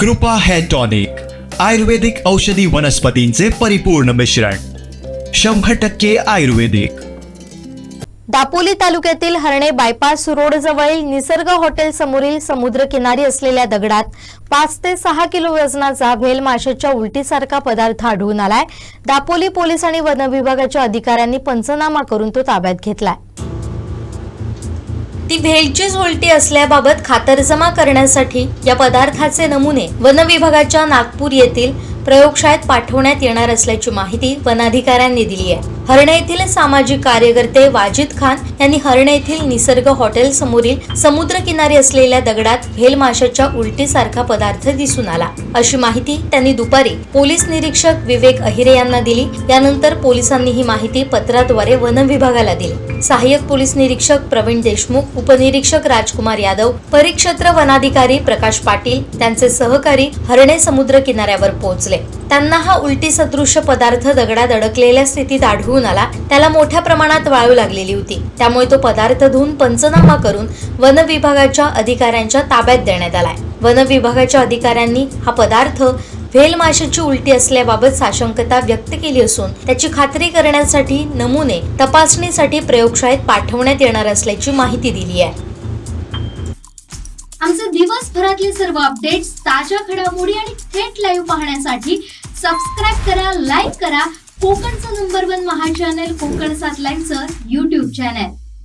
कृपा hair tonic आयुर्वेदिक औषधी वनस्पतींचे परिपूर्ण मिश्रण शंभर टक्के आयुर्वेदिक. दापोली तालुक्यातील हरणे बायपास रोड जवळील निसर्ग हॉटेल समोरील समुद्रकिनारी असलेल्या दगडात पाच ते सहा किलो वजनाचा व्हेल माशाच्या उलटीसारखा पदार्थ आढळून आलाय. दापोली पोलीस आणि वन विभागाच्या अधिकाऱ्यांनी पंचनामा करून तो ताब्यात घेतलाय. ती व्हेलचीच उलटी असल्याबाबत खातरजमा करण्यासाठी या पदार्थाचे नमुने वन विभागाच्या नागपूर येथील प्रयोगशाळेत पाठवण्यात येणार असल्याची माहिती वनाधिकाऱ्यांनी दिली आहे. हरणे येथील सामाजिक कार्यकर्ते वाजिद खान यांनी हरणे येथील निसर्ग हॉटेल समोरील समुद्रकिनारी असलेल्या दगडात व्हेल माशाच्या उलटीसारखा पदार्थ दिसून आला. अशी माहिती त्यांनी दुपारी पोलीस निरीक्षक विवेक अहिरे यांना दिली. त्यानंतर पोलिसांनी ही माहिती पत्राद्वारे वन विभागाला दिली. सहाय्यक पोलीस निरीक्षक प्रवीण देशमुख उपनिरीक्षक राजकुमार यादव परिक्षेत्र वनाधिकारी प्रकाश पाटील त्यांचे सहकारी हरणे समुद्र किनाऱ्यावर पोहोचले. त्यांना हा उलटी सदृश्य पदार्थ दगडात अडकलेल्या स्थितीत आढळून आला. त्याला मोठ्या प्रमाणात वाळू लागलेली होती. त्यामुळे तो पदार्थ धुवून पंचनामा करून वन विभागाच्या अधिकाऱ्यांच्या ताब्यात देण्यात आलाय. वन विभागाच्या अधिकाऱ्यांनी हा पदार्थ व्हेल माशाची उलटी असल्याबाबत साशंकता व्यक्त केली असून त्याची खात्री करण्यासाठी नमुने तपासणीसाठी प्रयोगशाळेत पाठवण्यात येणार असल्याची माहिती दिली आहे. आमचे दिवसभरातले सर्व अपडेट्स ताज्या घडामोडी आणि थेट लाईव्ह पाहण्यासाठी सबस्क्राईब करा लाईक करा. कोकणचं नंबर वन महा चॅनल कोकण सात लाईव्हचं युट्यूब चॅनल